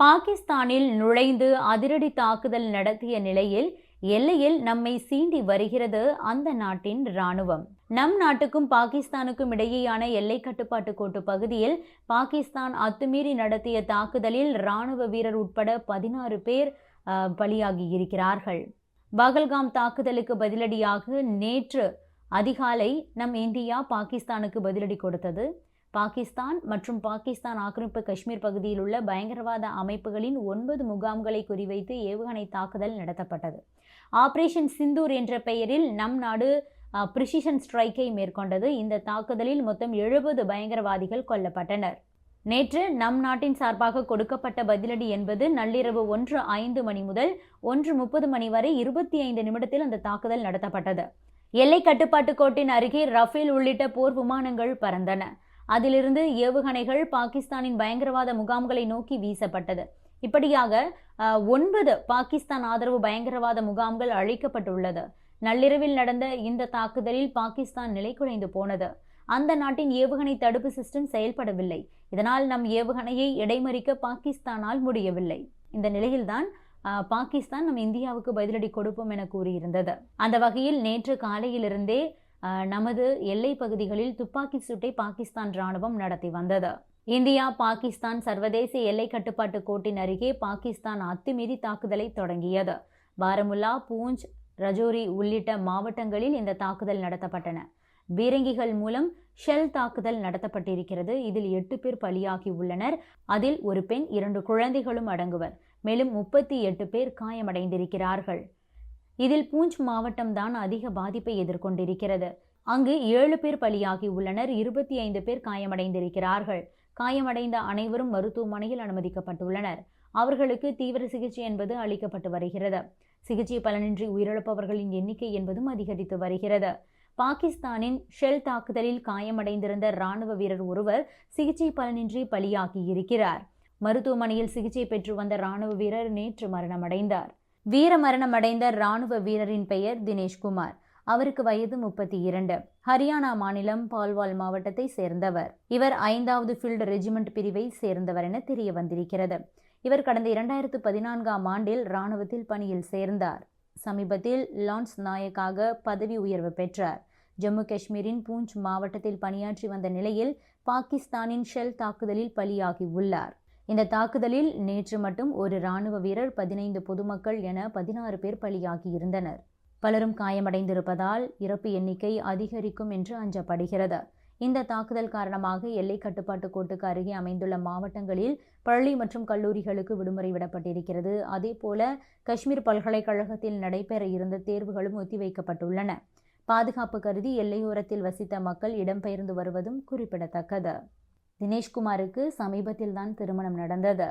பாகிஸ்தானில் நுழைந்து அதிரடி தாக்குதல் நடத்திய நிலையில் எல்லையில் நம்மை சீண்டி வருகிறது அந்த நாட்டின் ராணுவம் நம் நாட்டுக்கும் பாகிஸ்தானுக்கும் இடையேயான எல்லை கட்டுப்பாட்டு கோட்டு பகுதியில் பாகிஸ்தான் அத்துமீறி நடத்திய தாக்குதலில் ராணுவ வீரர் உட்பட பதினாறு பேர் பலியாகி இருக்கிறார்கள். பகல்காம் தாக்குதலுக்கு பதிலடியாக நேற்று அதிகாலை நம் இந்தியா பாகிஸ்தானுக்கு பதிலடி கொடுத்தது. பாகிஸ்தான் மற்றும் பாகிஸ்தான் ஆக்கிரமிப்பு காஷ்மீர் பகுதியில் உள்ள பயங்கரவாத அமைப்புகளின் ஒன்பது முகாம்களை குறிவைத்து ஏவுகணை தாக்குதல் நடத்தப்பட்டது. ஆபரேஷன் சிந்தூர் என்ற பெயரில் நம் நாடு பிரிசிஷன் ஸ்ட்ரைக்கை மேற்கொண்டது. இந்த தாக்குதலில் மொத்தம் எழுபது பயங்கரவாதிகள் கொல்லப்பட்டனர். நேற்று நம் நாட்டின் சார்பாக கொடுக்கப்பட்ட பதிலடி என்பது நள்ளிரவு ஒன்று ஐந்து மணி முதல் ஒன்று முப்பது மணி வரை இருபத்தி ஐந்து நிமிடத்தில் அந்த தாக்குதல் நடத்தப்பட்டது. எல்லை கட்டுப்பாட்டு கோட்டின் அருகே ரஃபேல் உள்ளிட்ட போர் விமானங்கள் பறந்தன. அதிலிருந்து ஏவுகணைகள் பாகிஸ்தானின் பயங்கரவாத முகாம்களை நோக்கி வீசப்பட்டது. இப்படியாக ஒன்பது பாகிஸ்தான் ஆதரவு பயங்கரவாத முகாம்கள் அழிக்கப்பட்டுள்ளது. நள்ளிரவில் நடந்த இந்த தாக்குதலில் பாகிஸ்தான் நிலைகுலைந்து போனது. அந்த நாட்டின் ஏவுகணை தடுப்பு சிஸ்டம் செயல்படவில்லை. இதனால் நம் ஏவுகணையை இடைமறிக்க பாகிஸ்தானால் முடியவில்லை. இந்த நிலையில்தான் பாகிஸ்தான் நம் இந்தியாவுக்கு பதிலடி கொடுப்போம் என கூறியிருந்தது. அந்த வகையில் நேற்று காலையிலிருந்தே நமது எல்லை பகுதிகளில் துப்பாக்கி சூட்டை பாகிஸ்தான் ராணுவம் நடத்தி வந்தது. இந்தியா பாகிஸ்தான் சர்வதேச எல்லை கட்டுப்பாட்டு கோட்டின் அருகே பாகிஸ்தான் அத்துமீறி தாக்குதலை தொடங்கியது. பாரமுல்லா பூஞ்ச் ரஜோரி உள்ளிட்ட மாவட்டங்களில் இந்த தாக்குதல் நடத்தப்பட்டன. பீரங்கிகள் மூலம் ஷெல் தாக்குதல் நடத்தப்பட்டிருக்கிறது. இதில் எட்டு பேர் பலியாகி உள்ளனர். அதில் ஒரு பெண் இரண்டு குழந்தைகளும் அடங்குவர். மேலும் முப்பத்தி எட்டு பேர் காயமடைந்திருக்கிறார்கள். இதில் பூஞ்ச் மாவட்டம் தான் அதிக பாதிப்பை எதிர்கொண்டிருக்கிறது. அங்கு ஏழு பேர் பலியாகி உள்ளனர் இருபத்தி ஐந்து பேர் காயமடைந்திருக்கிறார்கள். காயமடைந்த அனைவரும் மருத்துவமனையில் அனுமதிக்கப்பட்டுள்ளனர். அவர்களுக்கு தீவிர சிகிச்சை என்பது அளிக்கப்பட்டு வருகிறது. சிகிச்சை பலனின்றி உயிரிழப்பவர்களின் எண்ணிக்கை என்பதும் அதிகரித்து வருகிறது. பாகிஸ்தானின் ஷெல் தாக்குதலில் காயமடைந்திருந்த ராணுவ வீரர் ஒருவர் சிகிச்சை பலனின்றி பலியாகி இருக்கிறார் மருத்துவமனையில் சிகிச்சை பெற்று வந்த ராணுவ வீரர் நேற்று மரணமடைந்தார். வீர மரணமடைந்த ராணுவ வீரரின் பெயர் தினேஷ்குமார். அவருக்கு வயது முப்பத்தி இரண்டு ஹரியானா மாநிலம் பால்வால் மாவட்டத்தை சேர்ந்தவர். இவர் ஐந்தாவது ஃபீல்டு ரெஜிமெண்ட் பிரிவை சேர்ந்தவர் என தெரிய வந்திருக்கிறது இவர் கடந்த இரண்டாயிரத்து பதினான்காம் ஆண்டில் இராணுவத்தில் பணியில் சேர்ந்தார். சமீபத்தில் லான்ஸ் நாயக்காக பதவி உயர்வு பெற்றார். ஜம்மு காஷ்மீரின் பூஞ்ச் மாவட்டத்தில் பணியாற்றி வந்த நிலையில் பாகிஸ்தானின் ஷெல் தாக்குதலில் பலியாகி உள்ளார். இந்த தாக்குதலில் நேற்று மட்டும் ஒரு இராணுவ வீரர் பதினைந்து பொதுமக்கள் என பதினாறு பேர் பலியாகியிருந்தனர். பலரும் காயமடைந்திருப்பதால் இறப்பு எண்ணிக்கை அதிகரிக்கும் என்று அஞ்சப்படுகிறது. இந்த தாக்குதல் காரணமாக எல்லை கட்டுப்பாட்டு கோட்டுக்கு அருகே அமைந்துள்ள மாவட்டங்களில் பள்ளி மற்றும் கல்லூரிகளுக்கு விடுமுறை விடப்பட்டிருக்கிறது. அதேபோல காஷ்மீர் பல்கலைக்கழகத்தில் நடைபெற இருந்த தேர்வுகளும் ஒத்திவைக்கப்பட்டுள்ளன. பாதுகாப்பு கருதி எல்லையோரத்தில் வசித்த மக்கள் இடம்பெயர்ந்து வருவதும் குறிப்பிடத்தக்கது. தினேஷ்குமாருக்கு சமீபத்தில் தான் திருமணம் நடந்தது.